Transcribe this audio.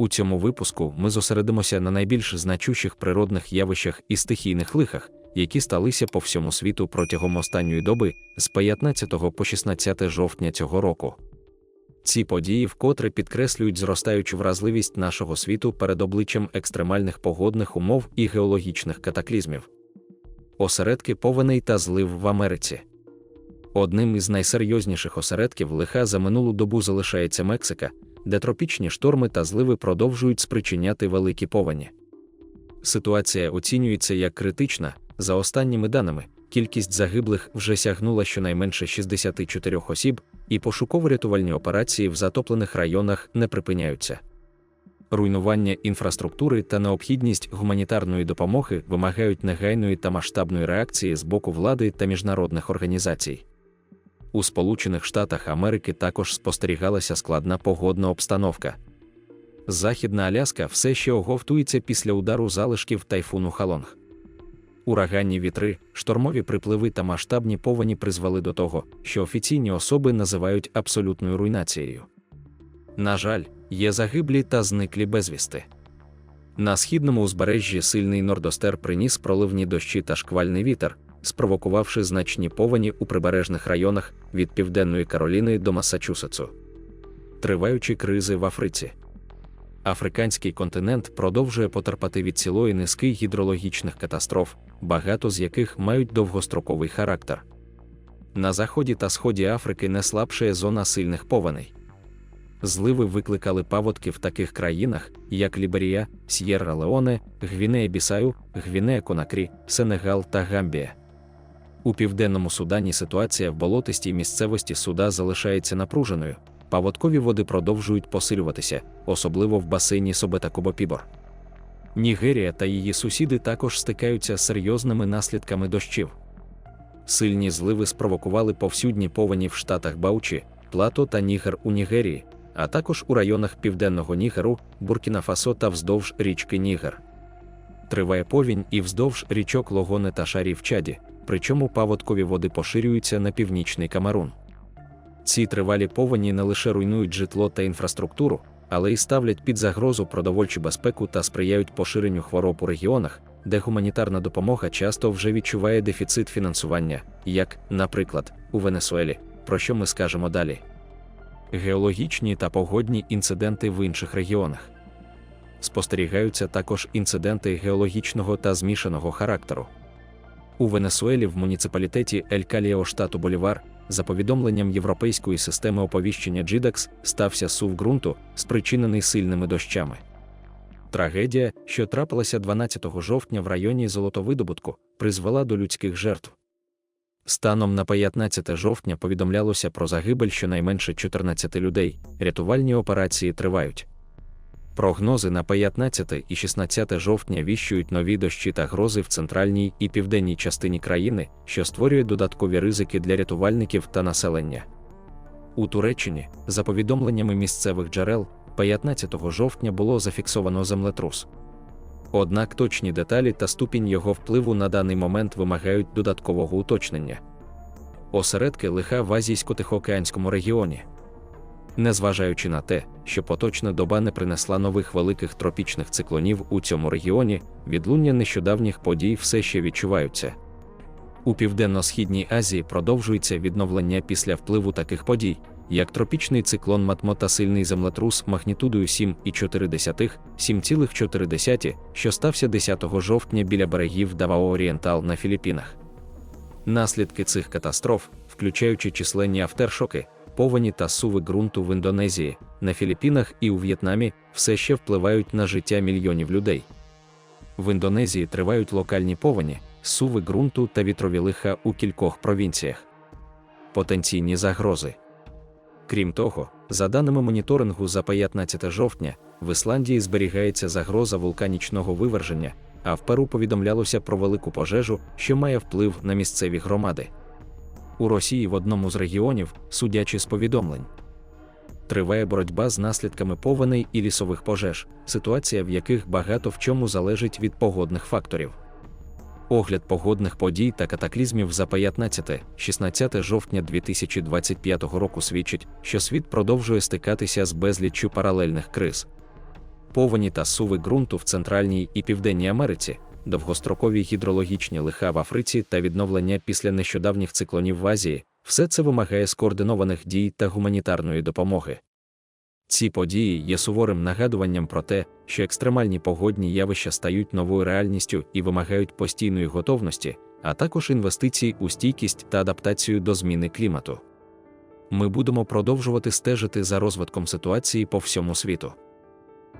У цьому випуску ми зосередимося на найбільш значущих природних явищах і стихійних лихах, які сталися по всьому світу протягом останньої доби з 15 по 16 жовтня цього року. Ці події вкотре підкреслюють зростаючу вразливість нашого світу перед обличчям екстремальних погодних умов і геологічних катаклізмів. Осередки повеней та злив в Америці. Одним із найсерйозніших осередків лиха за минулу добу залишається Мексика, де тропічні шторми та зливи продовжують спричиняти великі повені. Ситуація оцінюється як критична, за останніми даними, кількість загиблих вже сягнула щонайменше 64 осіб, і пошуково-рятувальні операції в затоплених районах не припиняються. Руйнування інфраструктури та необхідність гуманітарної допомоги вимагають негайної та масштабної реакції з боку влади та міжнародних організацій. У Сполучених Штатах Америки також спостерігалася складна погодна обстановка. Західна Аляска все ще оговтується після удару залишків тайфуну Халонг. Ураганні вітри, штормові припливи та масштабні повені призвели до того, що офіційні особи називають абсолютною руйнацією. На жаль, є загиблі та зниклі безвісти. На східному узбережжі сильний нордостер приніс проливні дощі та шквальний вітер, спровокувавши значні повені у прибережних районах від Південної Кароліни до Масачусетсу. Триваючі кризи в Африці. Африканський континент продовжує потерпати від цілої низки гідрологічних катастроф, багато з яких мають довгостроковий характер. На заході та сході Африки не слабшає зона сильних повеней. Зливи викликали паводки в таких країнах, як Ліберія, С'єрра Леоне, Гвінея Бісаю, Гвінея Конакрі, Сенегал та Гамбія. У південному Судані ситуація в болотистій місцевості суда залишається напруженою, паводкові води продовжують посилюватися, особливо в басейні Собета-Кобопібор. Нігерія та її сусіди також стикаються з серйозними наслідками дощів. Сильні зливи спровокували повсюдні повені в штатах Баучі, Плато та Нігер у Нігерії, а також у районах Південного Нігеру, Буркіна-Фасо та вздовж річки Нігер. Триває повінь і вздовж річок Логоне та Шарі в Чаді, причому паводкові води поширюються на північний Камерун. Ці тривалі повені не лише руйнують житло та інфраструктуру, але й ставлять під загрозу продовольчу безпеку та сприяють поширенню хвороб у регіонах, де гуманітарна допомога часто вже відчуває дефіцит фінансування, як, наприклад, у Венесуелі, про що ми скажемо далі. Геологічні та погодні інциденти в інших регіонах. Спостерігаються також інциденти геологічного та змішаного характеру. У Венесуелі в муніципалітеті Ель Каліо штату Болівар за повідомленням європейської системи оповіщення GIDEX, стався сув ґрунту, спричинений сильними дощами. Трагедія, що трапилася 12 жовтня в районі Золотовидобутку, призвела до людських жертв. Станом на 15 жовтня повідомлялося про загибель щонайменше 14 людей, рятувальні операції тривають. Прогнози на 15 і 16 жовтня віщують нові дощі та грози в центральній і південній частині країни, що створює додаткові ризики для рятувальників та населення. У Туреччині, за повідомленнями місцевих джерел, 15 жовтня було зафіксовано землетрус. Однак точні деталі та ступінь його впливу на даний момент вимагають додаткового уточнення. Осередки лиха в Азійсько-Тихоокеанському регіоні. Незважаючи на те, що поточна доба не принесла нових великих тропічних циклонів у цьому регіоні, відлуння нещодавніх подій все ще відчуваються. У південно-східній Азії продовжується відновлення після впливу таких подій, як тропічний циклон Матмо та сильний землетрус магнітудою 7,4, 7,4, що стався 10 жовтня біля берегів Давао Орієнтал на Філіппінах. Наслідки цих катастроф, включаючи численні автершоки, повені та суви ґрунту в Індонезії, на Філіппінах і у В'єтнамі все ще впливають на життя мільйонів людей. В Індонезії тривають локальні повені, суви ґрунту та вітрові лиха у кількох провінціях. Потенційні загрози. Крім того, за даними моніторингу за 15 жовтня, в Ісландії зберігається загроза вулканічного виверження, а в Перу повідомлялося про велику пожежу, що має вплив на місцеві громади у Росії в одному з регіонів, судячи з повідомлень. Триває боротьба з наслідками повеней і лісових пожеж, ситуація в яких багато в чому залежить від погодних факторів. Огляд погодних подій та катаклізмів за 15-16 жовтня 2025 року свідчить, що світ продовжує стикатися з безліччю паралельних криз. повені та суви ґрунту в Центральній і Південній Америці, довгострокові гідрологічні лиха в Африці та відновлення після нещодавніх циклонів в Азії все це вимагає скоординованих дій та гуманітарної допомоги. Ці події є суворим нагадуванням про те, що екстремальні погодні явища стають новою реальністю і вимагають постійної готовності, а також інвестицій у стійкість та адаптацію до зміни клімату. Ми будемо продовжувати стежити за розвитком ситуації по всьому світу.